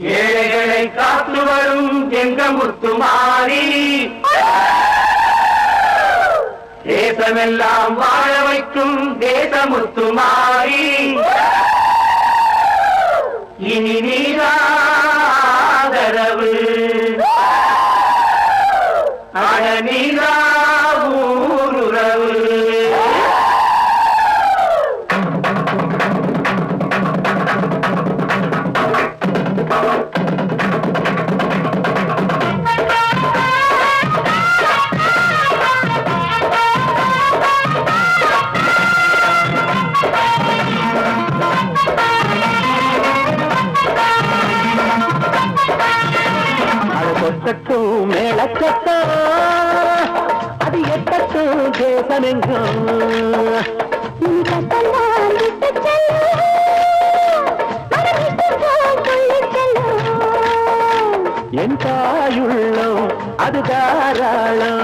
ஏழைகளை காத்து வரும் எங்க முத்துமாரி தேசமெல்லாம் வாழ வைக்கும் தேச முத்துமாரி இனி நீதான் மேலச்சட்டம் அது எட்டட்டும் தேசமெங்கும். என் தாயுள்ளம் அது தாராளம்.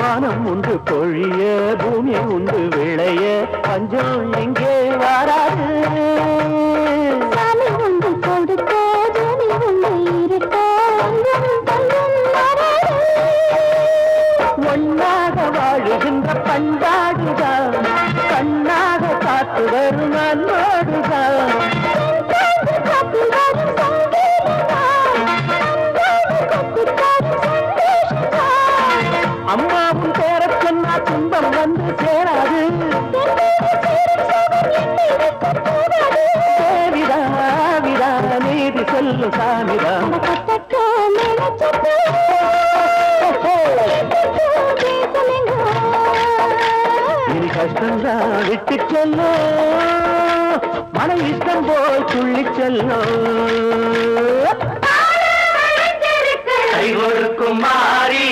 வானம் உண்டு பொழிய பூமி உண்டு விளைய பஞ்சம் எங்கே வராது? நீதி சொல்லு சாமிதா இனி கஷ்டம்தான் விட்டு செல்லும் மன இஷ்டம் போல் துள்ளி செல்லும் கை கொடுக்கும் மாறி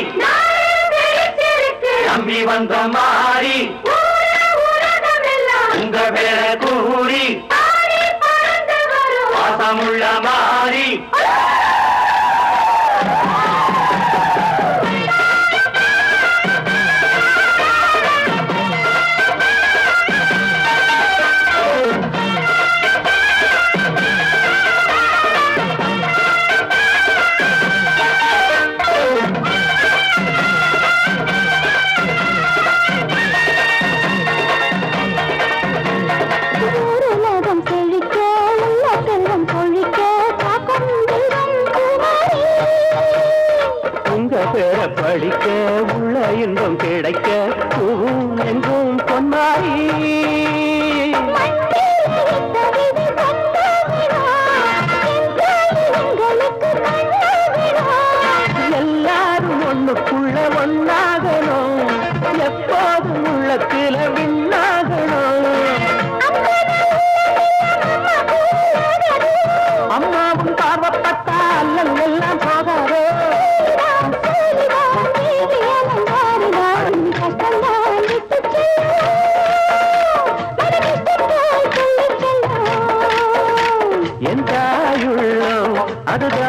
நம்பி வந்த மாறி உங்க பேர Marie. இன்பம் கிடைக்க பூவும் எங்கும் பொன்மாரி தாயுள்ளம்